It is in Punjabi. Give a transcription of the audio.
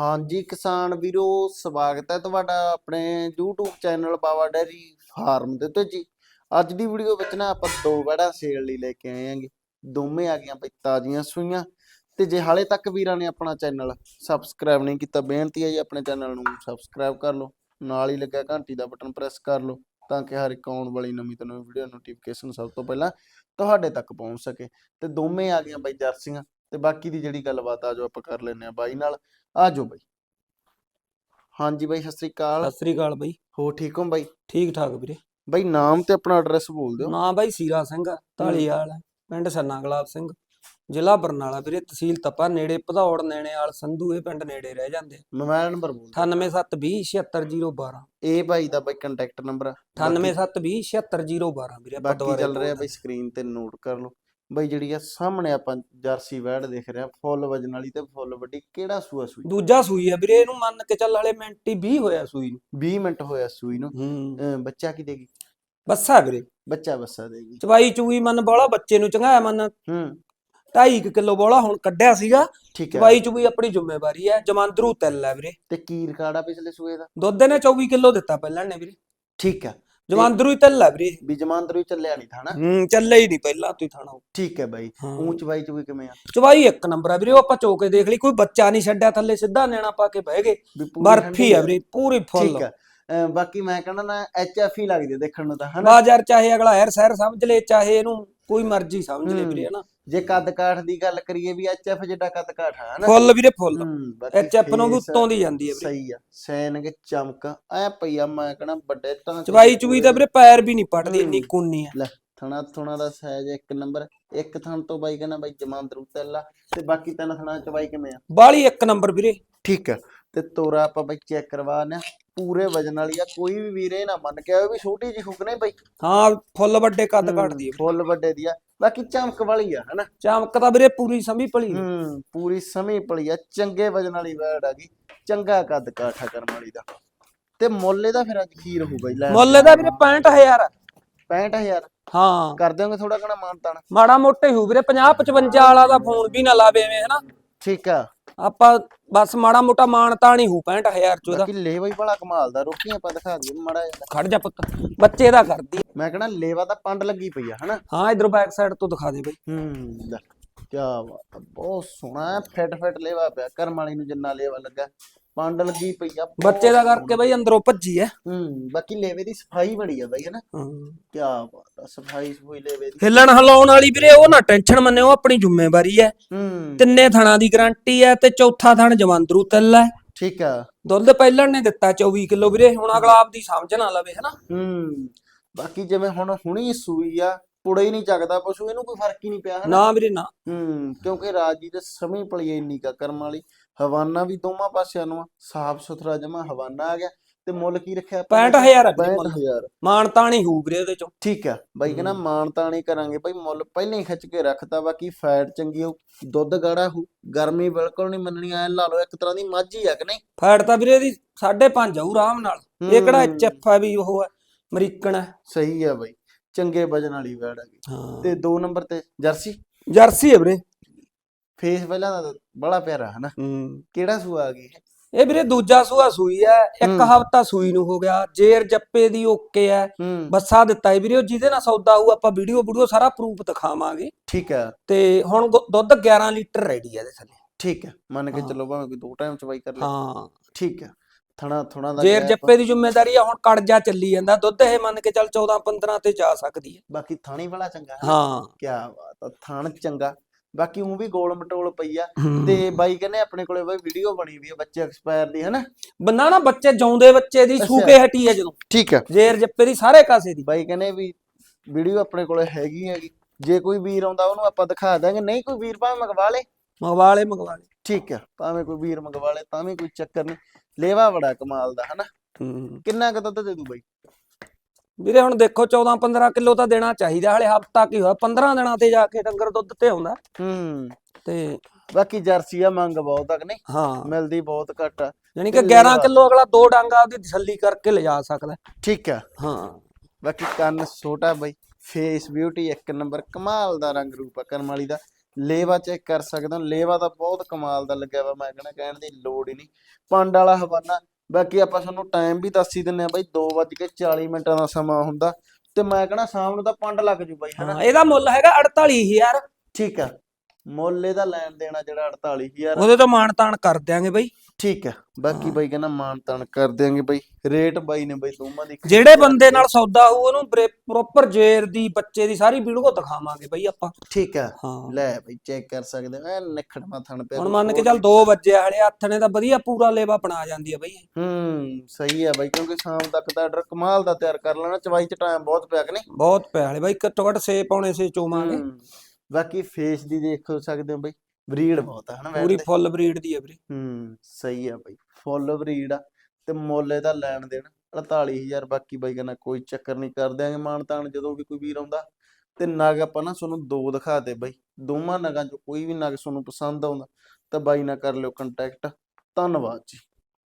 ਹਾਂਜੀ ਕਿਸਾਨ ਵੀਰੋ, ਸਵਾਗਤ ਹੈ ਤੁਹਾਡਾ ਆਪਣੇ YouTube channel Bawa dairy farm ਦੇ ਉੱਤੇ ਜੀ। ਅੱਜ ਦੀ ਵੀਡੀਓ ਵਿੱਚ ਨਾ ਆਪਾਂ ਦੋ ਵੜਾ ਸੇਲ ਲਈ ਲੈ ਕੇ ਆਏ ਆਂਗੇ ਦੋਵੇਂ ਆ ਗਈਆਂ ਬਈ ਤਾਜ਼ੀਆਂ ਸੂਈਆਂ। ਤੇ ਜੇ ਹਾਲੇ ਤੱਕ ਵੀਰਾਂ ਨੇ ਆਪਣਾ ਚੈਨਲ ਸਬਸਕ੍ਰਾਈਬ ਨਹੀਂ ਕੀਤਾ, ਬੇਨਤੀ ਹੈ ਜੀ ਆਪਣੇ ਚੈਨਲ ਨੂੰ ਸਬਸਕ੍ਰਾਈਬ ਕਰ ਲਓ। ਨਾਲ ਹੀ ਲੱਗਿਆ ਘੰਟੀ ਦਾ ਬਟਨ ਪ੍ਰੈਸ ਕਰ ਲਓ, ਤਾਂ ਕਿ ਹਰ ਇੱਕ ਆਉਣ ਵਾਲੀ ਨਵੀਂ ਤੋਂ ਨਵੀਂ ਵੀਡੀਓ ਨੋਟੀਫਿਕੇਸ਼ਨ ਸਭ ਤੋਂ ਪਹਿਲਾਂ ਤੁਹਾਡੇ ਤੱਕ ਪਹੁੰਚ ਸਕੇ। ਤੇ ਦੋਵੇਂ ਆ ਗਈਆਂ ਬਈ ਜਰਸੀਆਂ। ਤੇ ਬਾਕੀ ਦੀ ਜਿਹੜੀ ਗੱਲਬਾਤ ਆ ਜੋ ਆਪਾਂ ਕਰ ਲੈਨੇ ਆ ਬਾਈ ਨਾਲ। ਆ ਜਾਓ ਬਾਈ। ਹਾਂਜੀ ਬਾਈ ਸਤਿ ਸ੍ਰੀ ਅਕਾਲ। ਸਤਿ ਸ੍ਰੀ ਅਕਾਲ ਬਈ। ਹੋ ਠੀਕ ਹੋ ਬਾਈ? ਠੀਕ ਠਾਕ ਵੀਰੇ। ਬਾਈ ਨਾਮ ਤੇ ਆਪਣਾ ਐਡਰੈਸ ਬੋਲ ਦਿਓ। ਨਾਂ ਬਾਈ ਸੀਰਾ ਸਿੰਘ ਢਾਲੀਵਾਲ ਪਿੰਡ ਸੰਨਾ ਗੁਲਾਬ ਸਿੰਘ। ਜ਼ਿਲ੍ਹਾ ਬਰਨਾਲਾ ਵੀਰੇ ਤਹਿਸੀਲ ਤਪਾ ਨੇੜੇ ਭਦੌੜ ਨੈਣੇਵਾਲ ਸੰਧੂ ਇਹ ਪਿੰਡ ਨੇੜੇ ਰਹਿ ਜਾਂਦੇ ਮੋਬਾਈਲ ਨੰਬਰ ਬੋਲ ਦਿਓ। 98720 ਇਹ ਬਾਈ ਦਾ ਬਾਈ ਕੰਟੈਕਟ ਨੰਬਰ 98720 ਵੀਰੇ ਬਾਕੀ ਚੱਲ ਰਿਹਾ ਬਾਈ ਸਕਰੀਨ ਤੇ ਨੋਟ ਕਰ ਲਓ। ਬਾਈ ਜਿਹੜੀ ਆ ਸਾਹਮਣੇ ਆਪਾਂ ਜਰਸੀ ਵੈੜ ਦੇਖ ਰਹੇ ਆ ਫੁੱਲ ਵਜਨ ਵਾਲੀ ਤੇ ਫੁੱਲ ਵੱਡੀ ਕਿਹੜਾ ਸੂਆ ਸੂਈ? ਦੂਜਾ ਸੂਈ ਆ ਵੀਰੇ ਇਹਨੂੰ ਮੰਨ ਕੇ ਚੱਲ ਹਲੇ ਮਿੰਟ ਹੀ 20 ਹੋਇਆ ਸੂਈ ਨੂੰ। 20 ਮਿੰਟ ਹੋਇਆ ਸੂਈ ਨੂੰ। ਹੂੰ। ਅਹ ਬੱਚਾ ਕੀ ਦੇਗੀ? ਬੱਸਾ ਵੀਰੇ। ਬੱਚਾ ਬੱਸਾ ਦੇਗੀ। ਚਵਾਈ ਚੂਈ ਮੰਨ ਬੋਲਾ ਬੱਚੇ ਨੂੰ ਚੰਗਾਇਆ ਮੰਨ। ਹੂੰ। 2.5 ਕਿਲੋ ਬੋਲਾ ਹੁਣ ਕੱਢਿਆ ਸੀਗਾ। ਠੀਕ ਹੈ। ਚਵਾਈ ਚੂਈ ਆਪਣੀ ਜ਼ਿੰਮੇਵਾਰੀ ਹੈ ਜਮਾਂਦਰੂ ਤਿਲ ਹੈ ਵੀਰੇ। ਤੇ ਕੀ ਰਿਕਾਰਡ ਆ ਪਿਛਲੇ ਸੂਏ ਦਾ? ਦੁੱਧ ਨੇ 24 ਕਿਲੋ ਦਿੱਤਾ ਪਹਿਲਾਂ ਨੇ ਵੀਰੇ। ਠੀਕ ਹੈ। ਜਮਾਂਦਰੂ ਹੀ ਤਿਲ ਵੀਰੇ ਵੀ ਜਮਾਂਦਰੂ ਹੀ ਚੱਲਿਆ ਨਹੀਂ ਥਾਣਾ। ਹੂੰ ਚੱਲੇ ਹੀ ਨਹੀਂ ਪਹਿਲਾਂ ਤੂੰ ਥਾਣਾ ਠੀਕ ਹੈ ਬਾਈ। ਹਾਂ। ਊਂਚ ਬਾਈ ਚ ਵੀ ਕਿਵੇਂ ਆ? ਚਵਾਈ ਇੱਕ ਨੰਬਰ ਆ ਵੀਰੇ ਉਹ ਆਪਾਂ ਚੋਕੇ ਦੇਖ ਲਈ ਕੋਈ ਬੱਚਾ ਨਹੀਂ ਛੱਡਿਆ ਥੱਲੇ ਸਿੱਧਾ ਨੈਣਾ ਪਾ ਕੇ ਬਹਿ ਗਏ। ਵੀ ਪੂਰੀ ਬਰਫੀ ਠੰਡੀ ਆ ਵੀਰੇ ਪੂਰੀ ਫੁੱਲ। ਠੀਕ ਆ। ਅਹ ਬਾਕੀ ਮੈਂ ਕਹਿੰਦਾ ਨਾ ਐਚਐਫ ਹੀ ਲੱਗਦੀ ਆ ਦੇਖਣ ਨੂੰ ਤਾਂ ਹਨਾ? ਬਾਜ਼ਾਰ ਚਾਹੇ ਅਗਲਾ ਹੈਰ ਸਹਿਰ ਸਮਝ ਲੇ ਚਾਹੇ ਇਹਨੂੰ ਕੋਈ ਮਰਜ਼ੀ ਸਮਝ ਲੇ ਵੀਰੇ ਹਨਾ? ਜੇ ਕੱਦ ਕਾਠ ਦੀ ਗੱਲ ਕਰੀਏ ਵੀ ਐਚਐਫ ਜਿੱਡਾ ਕੱਦ ਕਾਠ ਆ ਹਨਾ? ਫੁੱਲ ਵੀਰੇ ਫੁੱਲ। ਐਚਐਫ ਨੂੰ ਵੀ ਉੱਤੋਂ ਦੀ ਜਾਂਦੀ ਹੈ ਵੀਰੇ। ਸਹੀ ਆ ਸੈਨ ਕੇ ਚਮਕ ਐ ਪਈਆ ਮੈਂ ਕਹਣਾ ਵੱਡੇ ਤਾਂ ਚਵਾਈ ਚੁਈ ਤਾਂ ਵੀਰੇ ਪੈਰ ਵੀ ਨਹੀਂ ਪੜਦੀ ਇੰਨੀ। ਕੁੰਨੀ ਆ। ਲੈ ਥਣਾ ਥਣਾ ਦਾ ਸਾਈਜ਼ ਇੱਕ ਨੰਬਰ ਇੱਕ ਥਣ ਤੋਂ ਬਾਈ ਕਹਿੰਦਾ ਬਾਈ ਜਮਾਂਦਰੂ ਤੈਲਾ ਤੇ ਬਾਕੀ ਤਿੰਨ ਥਣਾ ਚਵਾਈ ਕਿਵੇਂ ਆ? ਬਾਲੀ ਇੱਕ ਨੰਬਰ ਵੀਰੇ। ਠੀਕ ਆ ਤੇ ਤੋਰਾ ਆਪਾਂ ਬਾਈ ਚੈੱਕ ਕਰਵਾਣਾ ਪੂਰੇ ਵਜਨ ਵਾਲੀ ਆ ਕੋਈ ਵੀ ਵੀਰੇ ਨਾ ਮੰਨ ਕੇ ਆਵੇ ਵੀ ਛੋਟੀ ਜਿਹੀ ਹੁਕ ਨਹੀਂ ਬਾਈ। ਹਾਂ ਫੁੱਲ ਵੱਡੇ ਕੱਦ ਹੂੰ, ਕੱਢਦੀ ਹੈ। ਫੁੱਲ ਵੱਡੇ ਦੀ ਆ। ਬਾਕੀ ਚਮਕ ਵਾਲੀ ਆ ਹਨਾ? ਚਮਕ ਤਾਂ ਵੀਰੇ ਪੂਰੀ ਸਮੀ ਭਲੀ ਹੈ। ਹੂੰ ਪੂਰੀ ਸਮੀ ਪਲੀ ਆ। ਚੰਗੇ ਵਜਨ ਵਾਲੀ ਵੈੜ ਆ ਗਈ। ਚੰਗਾ ਕੱਦ ਕਾਠਾ ਕਰਮ ਵਾਲੀ ਦਾ। ਤੇ ਮੁੱਲ ਇਹਦਾ ਫਿਰ ਅੱਜ ਕੀ ਰਹੂਗਾ ਜੀ ਲੈਣ ਮੁੱਲ ਇਹਦਾ ਵੀਰੇ 65000 ਆ 65000 ਹਾਂ। ਕਰ ਦਿਓਗੇ ਥੋੜਾ ਘਣਾ ਮਾਨਤਾਨ? ਮਾੜਾ ਮੋਟਾ ਹੀ ਹੋਊ ਵੀਰੇ 50 55 ਵਾਲਾ ਦਾ ਫੋਨ ਵੀ ਨਾ ਲਾਵੇ ਐਵੇਂ ਹਨਾ? ਠੀਕ ਆ। ਆਪਾਂ ਬਸ ਮਾੜਾ ਮੋਟਾ ਮਾਨਤਾ ਨਹੀਂ ਹੋਊ 65000 ਚ ਉਹਦਾ। ਬਾਕੀ ਲੇਵਾ ਹੀ ਬੜਾ ਕਮਾਲ ਦਾ ਰੋਕੀ ਆਪਾਂ ਦਿਖਾ ਦਈਏ ਮਾੜਾ ਜਿਹਾ। ਖੜ ਜਾ ਪੁੱਤ ਬੱਚੇ ਦਾ ਕਰਦੀ। ਮੈਂ ਕਹਣਾ ਲੇਵਾ ਤਾਂ ਪੰਡ ਲੱਗੀ ਪਈ ਆ ਹਨਾ? ਹਾਂ ਇਧਰ ਬੈਕ ਸਾਈਡ ਤੋਂ ਦਿਖਾ ਦੇ ਬਈ। ਹੂੰ ਲੈ ਕੀ ਬਾਤ ਆ, ਬਹੁਤ ਸੋਹਣਾ ਫਿੱਟ ਫਿੱਟ ਲੇਵਾ ਪਿਆ ਕਰਮ ਵਾਲੀ ਨੂੰ ਜਿੰਨਾ ਲੇਵਾ ਲੱਗਾ। ਪੰਡ ਲੱਗੀ ਪਈ ਆ ਬੱਚੇ ਦਾ ਕਰਕੇ। ਬਈ ਅੰਦਰੋਂ ਭੱਜੀ ਐ। ਹੂੰ ਬਾਕੀ ਲੇਵੇ ਦੀ ਸਫ਼ਾਈ ਬੜੀ ਆ ਬਾਈ ਹਨਾ ਕੀ ਬਾਤ ਆ ਸਫ਼ਾਈ ਸਫੂਈ ਲੇਵੇ ਦੀ। ਹਿੱਲਣ ਹਿਲਾਉਣ ਵਾਲੀ ਵੀਰੇ ਉਹ ਨਾ ਟੈਨਸ਼ਨ ਮੰਨਿਓ ਆਪਣੀ ਜ਼ਿੰਮੇਵਾਰੀ ਐ। ਹੂੰ। ਤਿੰਨੇ ਥਣਾਂ ਦੀ ਗਾਰੰਟੀ ਐ ਤੇ ਚੌਥਾ ਥਣ ਜਵੰਦਰੂ ਤਿੱਲ ਐ। ਠੀਕ ਆ। ਦੁੱਧ ਪਹਿਲਣ ਨੇ ਦਿੱਤਾ 24 ਕਿਲੋ ਵੀਰੇ ਹੁਣ ਅਗਲਾ ਆਪਦੀ ਸਮਝ ਨਾ ਲਵੇ ਹਨਾ ਹੂੰ। ਬਾਕੀ ਜਿਵੇਂ ਹੁਣ ਹੁਣੀ ਸੂਈ ਆ ਪੁੜਾ ਹੀ ਨਹੀਂ ਚੱਕਦਾ ਪਸ਼ੂ ਇਹਨੂੰ ਕੋਈ ਫ਼ਰਕ ਹੀ ਨਹੀਂ ਪਿਆ ਹਨਾ? ਨਾ ਵੀਰੇ ਨਾ। ਹੂੰ ਕਿਉਂਕਿ ਰਾਜੀ ਦੇ ਸਮੇਂ ਪਲੀ ਇੰਨੀ ਕਾ ਕਰਮ ਵਾਲੀ। ਹਵਾਨਾ ਵੀ ਦੋਵਾਂ ਪਾਸਿਆਂ ਨੂੰ ਸਾਫ਼ ਸੁਥਰਾ ਜਮਾ ਹਵਾਨਾ ਆ ਗਿਆ ਤੇ ਮੁੱਲ ਕੀ ਰੱਖਿਆ ਆਪਾਂ ਨੇ? 65000 ਆ ਵੀਰੇ ਮੁੱਲ। 65000 ਮਾਨਤਾ ਨਹੀਂ ਹੋਊ ਵੀਰੇ ਉਹਦੇ ਚੋਂ। ਠੀਕ ਆ ਬਾਈ ਕਹਿੰਦਾ ਮਾਨਤਾ ਨਹੀਂ ਕਰਾਂਗੇ ਬਾਈ ਮੁੱਲ ਪਹਿਲਾਂ ਹੀ ਖਿੱਚ ਕੇ ਰੱਖਤਾ ਬਾਕੀ ਫੈਟ ਚੰਗੀ ਹੋ ਦੁੱਧ ਗਾੜਾ ਹੋ ਗਰਮੀ ਬਿਲਕੁਲ ਨਹੀਂ ਮੰਨਣੀ ਐ ਲਾ ਲਓ ਇੱਕ ਤਰ੍ਹਾਂ ਦੀ ਮੱਝ ਹੀ ਆ ਕਿ ਨਹੀਂ? ਫੈਟ ਤਾਂ ਵੀਰੇ ਦੀ 5.5 ਆਊ ਆਰਾਮ ਨਾਲ। ਇਹ ਕਿਹੜਾ ਐਚਐਫ ਆ ਵੀ ਉਹ ਹੈ ਅਮਰੀਕਨ ਹੈ ਸਹੀ ਆ ਬਾਈ। ਚੰਗੇ ਵਜਨ ਵਾਲੀ ਵੈੜ ਆ ਗਈ ਹਾਂ। ਤੇ ਦੋ ਨੰਬਰ ਤੇ ਜਰਸੀ? ਜਰਸੀ ਹੈ ਵੀਰੇ। ਫੇਸ ਪਹਿਲਾਂ ਦਾ ਬੜਾ ਪਿਆਰਾ ਹਨਾ ਹੂੰ। ਕਿਹੜਾ ਸੂਆ ਆ ਗਈ ਇਹ ਵੀਰੇ ਦੂਜਾ ਸੂਆ ਸੂਈ ਐ ਇੱਕ ਹੂੰ। ਹਫਤਾ ਸੂਈ ਨੂੰ ਹੋ ਗਿਆ। ਜੇਰ ਜੱਪੇ ਦੀ ਓਕੇ ਐ ਹੂੰ। ਬੱਸਾ ਦਿੱਤਾ ਹੈ ਵੀਰੇ। ਉਹ ਜਿਹਦੇ ਨਾਲ ਸੌਦਾ ਹੋਊ ਆਪਾਂ ਵੀਡੀਓ ਵੀਡੀਓ ਸਾਰਾ ਪ੍ਰੂਫ ਦਿਖਾਵਾਂਗੇ। ਠੀਕ ਆ ਤੇ ਹੁਣ ਦੁੱਧ 11 ਲੀਟਰ ਰੈਡੀ ਐ ਇਹਦੇ ਥੱਲੇ। ਠੀਕ ਆ ਮੰਨ ਕੇ ਹਾਂ। ਚੱਲੋ ਭਾਵੇਂ ਕੋਈ ਦੋ ਟਾਈਮ ਚਵਾਈ ਕਰ ਲੈ। ਹਾਂ। ਠੀਕ ਆ ਥਣਾ ਥਣਾ ਦਾ ਜੇਰ ਜੱਪੇ ਦੀ ਜ਼ਿੰਮੇਵਾਰੀ ਆ ਹੁਣ ਕੜਜਾ ਚੱਲੀ ਜਾਂਦਾ। ਦੁੱਧ ਇਹ ਮੰਨ ਕੇ ਚੱਲ 14 15 ਤੇ ਜਾ ਸਕਦੀ ਹੈ। ਬਾਕੀ ਥਾਣੀ ਵਾਲਾ ਚੰਗਾ ਹਾਂ। ਕੀ ਬਾਤ ਆ ਥਣ ਚੰਗਾ। ਬਾਕੀ ਉਹ ਵੀ ਗੋਲ ਮਟੋਲ ਪਈ ਆ। ਤੇ ਬਾਈ ਕਹਿੰਦੇ ਆਪਣੇ ਕੋਲੇ ਬਾਈ ਵੀਡੀਓ ਬਣੀ ਵੀ ਆ ਬੱਚੇ ਐਕਸਪਾਇਰ ਦੀ ਹਨਾ? ਬੰਦਾ ਨਾ ਬੱਚੇ ਜਾਉਂਦੇ ਬੱਚੇ ਦੀ ਸੂ ਅੱਛਾ। ਕੇ ਹਟੀ ਹੈ ਜਦੋਂ। ਠੀਕ ਆ। ਜੇਰ ਜੱਪੇ ਦੀ ਸਾਰੇ ਕਾਸੇ ਦੀ। ਬਾਈ ਕਹਿੰਦੇ ਵੀ ਵੀਡੀਓ ਆਪਣੇ ਕੋਲੇ ਹੈਗੀ ਹੈਗੀ। ਜੇ ਕੋਈ ਵੀਰ ਆਉਂਦਾ ਉਹਨੂੰ ਆਪਾਂ ਦਿਖਾ ਦਾਂਗੇ। ਨਹੀਂ ਕੋਈ ਵੀਰ ਭਾਵੇਂ ਮੰਗਵਾ ਲੇ। ਮੰਗਵਾ ਲੈ ਮੰਗਵਾ ਲੈ। ਠੀਕ ਆ ਭਾਵੇਂ ਕੋਈ ਵੀਰ ਮੰਗਵਾ ਲੇ ਤਾਂ ਵੀ ਕੋਈ ਚੱਕਰ ਨਹੀਂ। ਲੇਵਾ ਬੜਾ ਕਮਾਲ ਦਾ ਹਨਾ? ਕਿੰਨਾ ਕੁ ਦੁੱਧ ਦੇ ਦੂ ਬਾਈ? ਵੀਰੇ ਹੁਣ ਦੇਖੋ 14 15 ਕਿਲੋ ਤਾਂ ਦੇਣਾ ਚਾਹੀਦਾ ਹਲੇ ਹਫਤਾ ਕੀ ਹੋਇਆ? 15 ਦਿਨਾਂ ਤੇ ਜਾ ਕੇ ਡੰਗਰ ਦੁੱਧ ਤੇ ਆਉਂਦਾ। ਹੂੰ। ਤੇ ਬਾਕੀ ਜਰਸੀ ਆ ਮੰਗ ਬਹੁਤ ਤੱਕ ਨਹੀਂ? ਹਾਂ। ਮਿਲਦੀ ਬਹੁਤ ਘੱਟ ਆ। ਯਾਨੀ ਕਿ ਤੇ 11 ਲੇਵਾ। ਕਿਲੋ ਅਗਲਾ ਦੋ ਡਾਂਗਾ ਉਹਦੀ ਤਸੱਲੀ ਕਰਕੇ ਲਿਜਾ ਸਕਦਾ। ਠੀਕ ਆ। ਹਾਂ। ਬਾਕੀ ਕੰਨ ਛੋਟਾ ਬਾਈ ਫੇਸ ਬਿਊਟੀ ਇੱਕ ਨੰਬਰ ਕਮਾਲ ਦਾ ਰੰਗ ਰੂਪ ਆ ਕਰਮ ਵਾਲੀ ਦਾ। ਲੇਵਾ ਚੈੱਕ ਕਰ ਸਕਦੇ ਲੇਵਾ ਤਾਂ ਬਹੁਤ ਕਮਾਲ ਦਾ ਲੱਗਿਆ ਵਾ ਮੈਂ ਕਹਿੰਦਾ ਕਹਿਣ ਦੀ ਲੋੜ ਹੀ ਨਹੀਂ। ਪੰਡ ਵਾਲਾ ਹਵਾਨਾ ਬਾਕੀ ਆਪਾਂ ਤੁਹਾਨੂੰ ਟਾਈਮ ਵੀ ਦੱਸ ਹੀ ਦਿੰਨੇ ਆ ਬਾਈ 2:40 ਮਿੰਟਾਂ ਦਾ ਸਮਾਂ ਹੁੰਦਾ ਤੇ ਮੈਂ ਕਹਿੰਦਾ ਸ਼ਾਮ ਨੂੰ ਤਾਂ ਪੰਡ ਲੱਗ ਜੂ ਬਾਈ ਹਨਾ? ਇਹਦਾ ਮੁੱਲ ਹੈਗਾ 48000 ਠੀਕ ਆ। ਮੁੱਲ ਇਹਦਾ ਲੈਣ ਦੇਣਾ ਜਿਹੜਾ 48000 ਉਹਦੇ ਤੋਂ ਮਾਣ ਤਾਣ ਕਰ ਦਿਆਂਗੇ ਬਾਈ। ਠੀਕ ਆ ਬਾਕੀ ਹਾਂ। ਬਾਈ ਕਹਿੰਦਾ ਮਾਨ ਤਾਨ ਕਰ ਦਿਆਂਗੇ ਬਾਈ। ਰੇਟ ਬਾਈ ਨੇ ਬਾਈ ਦੋਵਾਂ ਦੀ ਜਿਹੜੇ ਬੰਦੇ ਨਾਲ ਸੌਦਾ ਹੋਊ ਉਹਨੂੰ ਪ੍ਰੋਪਰ ਜੇਰ ਦੀ ਬੱਚੇ ਦੀ ਸਾਰੀ ਵੀਡੀਓ ਦਿਖਾਵਾਂਗੇ ਬਾਈ ਆਪਾਂ। ਠੀਕ ਆ ਹਾਂ। ਲੈ ਬਾਈ ਚੈੱਕ ਕਰ ਸਕਦੇ ਹੋ ਐ ਨਿਖੜਵਾ ਥਣ ਪਿਆ ਹੁਣ ਮੰਨ ਕੇ ਚੱਲ ਨੀ। 2 ਵਜੇ ਹਲੇ ਹੱਥ ਨੇ ਤਾਂ ਵਧੀਆ ਪੂਰਾ ਲੇਵਾ ਬਣਾ ਜਾਂਦੀ ਆ ਬਾਈ। ਹੂੰ ਸਹੀ ਆ ਬਾਈ ਕਿਉਂਕਿ ਸ਼ਾਮ ਤੱਕ ਦਾ ਆਰਡਰ ਕਮਾਲ ਦਾ ਤਿਆਰ ਕਰ ਲੈਣਾ ਚਵਾਈ ਚ ਟਾਈਮ ਬਹੁਤ ਪਿਆ ਕਿ ਨਹੀਂ? ਬਹੁਤ ਪਿਆ ਹਲੇ ਬਾਈ ਘੱਟੋ ਘੱਟ 6 ਪੌਣੇ 6 ਚੋਵਾਂਗੇ। ਹੂੰ। ਬਾਕੀ ਫੇਸ ਦੀ ਦੇਖ ਸਕਦੇ ਹੋ ਬਾਈ ਬਰੀਡ ਬਹੁਤ ਆ ਹਨਾ ਪੂਰੀ ਫੁੱਲ ਬਰੀਡ ਦੀ ਆ ਵੀਰੇ। ਹੂੰ ਸਹੀ ਆ ਬਾਈ ਫੁੱਲ ਬਰੀਡ ਆ। ਤੇ ਮੁੱਲ ਇਹਦਾ ਲੈਣ ਦੇਣ 48000 ਬਾਕੀ ਬਾਈ ਕਹਿੰਦਾ ਕੋਈ ਚੱਕਰ ਨਹੀਂ ਕਰ ਦਿਆਂਗੇ ਮਾਨ ਤਾਨ ਜਦੋਂ ਵੀ ਕੋਈ ਵੀਰ ਆਉਂਦਾ। ਤੇ ਨਗ ਆਪਾਂ ਨਾ ਤੁਹਾਨੂੰ ਦੋ ਦਿਖਾ ਦੇ ਬਾਈ ਦੋਵਾਂ ਨਗਾਂ ਚੋਂ ਕੋਈ ਵੀ ਨਗ ਤੁਹਾਨੂੰ ਪਸੰਦ ਆਉਂਦਾ ਤਾਂ ਬਾਈ ਨਾਲ ਕਰ ਲਿਓ ਕੰਟੈਕਟ ਧੰਨਵਾਦ ਜੀ।